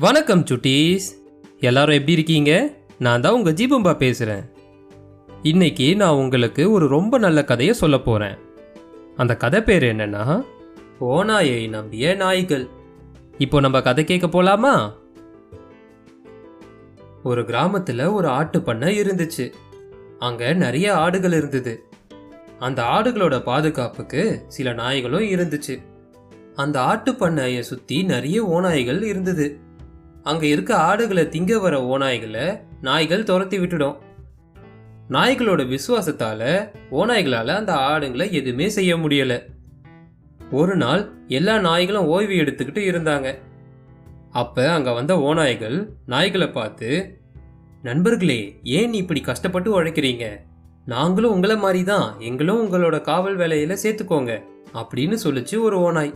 வணக்கம் சுட்டீஸ். எல்லாரும் எப்படி இருக்கீங்க? நான் தான் உங்கள் ஜீபம்பா பேசுகிறேன் இன்னைக்கு நான் உங்களுக்கு ஒரு ரொம்ப நல்ல கதையை சொல்ல போகிறேன் அந்த கதை பேர் என்னன்னா ஓநாயை நம்பிய நாய்கள். இப்போ நம்ம கதை கேட்க போலாமா? ஒரு கிராமத்தில் ஒரு ஆட்டு பண்ணை இருந்துச்சு. அங்கே நிறைய ஆடுகள் இருந்தது. அந்த ஆடுகளோட பாதுகாப்புக்கு சில நாய்களும் இருந்துச்சு. அந்த ஆட்டு பண்ணையை சுற்றி நிறைய ஓநாய்கள் இருந்தது. அங்கே இருக்க ஆடுகளை திங்க வர ஓநாய்களை நாய்கள் துரத்தி விட்டுடும். நாய்களோட விசுவாசத்தால ஓநாய்களால் அந்த ஆடுங்களை எதுவுமே செய்ய முடியல. ஒரு நாள் எல்லா நாய்களும் ஓய்வு எடுத்துக்கிட்டு இருந்தாங்க. அப்ப அங்க வந்த ஓநாய்கள் நாய்களை பார்த்து நண்பர்களே ஏன் இப்படி கஷ்டப்பட்டு உழைக்கிறீங்க? நாங்களும் உங்களை மாதிரி தான் எங்களும் உங்களோட காவல் வேலையில சேர்த்துக்கோங்க அப்படின்னு சொல்லிச்சு ஒரு ஓநாய்.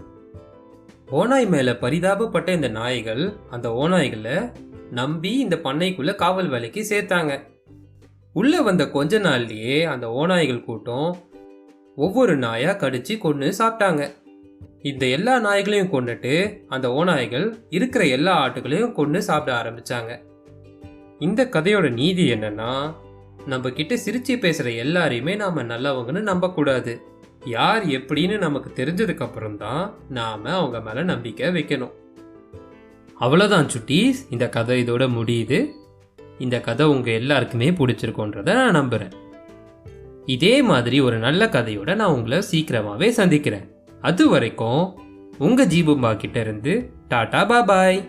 ஓநாய் மேல பரிதாபப்பட்ட இந்த நாய்கள் அந்த ஓநாய்களை நம்பி இந்த பண்ணைக்குள்ள காவல் வேலைக்கு சேர்த்தாங்க. உள்ள வந்த கொஞ்ச நாள்லயே அந்த ஓநாய்கள் கூட்டம் ஒவ்வொரு நாயா கடிச்சு கொன்று சாப்பிட்டாங்க. இந்த எல்லா நாய்களையும் கொண்டுட்டு அந்த ஓநாய்கள் இருக்கிற எல்லா ஆட்டுகளையும் கொன்று சாப்பிட ஆரம்பிச்சாங்க. இந்த கதையோட நீதி என்னன்னா நம்ம கிட்ட சிரிச்சு பேசுற எல்லாரையுமே நாம நல்லவங்கன்னு நம்பக்கூடாது. யார் எப்படின்னு நமக்கு தெரிஞ்சதுக்கு அப்புறம் தான் நாம அவங்க மேல நம்பிக்கை வைக்கணும். அவ்வளோதான் சுட்டீஸ். இந்த கதை இதோட முடியுது. இந்த கதை உங்க எல்லாருக்குமே பிடிச்சிருக்கோன்றத நான் நம்புறேன். இதே மாதிரி ஒரு நல்ல கதையோட நான் உங்களை சீக்கிரமாகவே சந்திக்கிறேன். அது வரைக்கும் உங்கள் ஜீபும்பா கிட்டேருந்து டாட்டா டாடா பாபாய்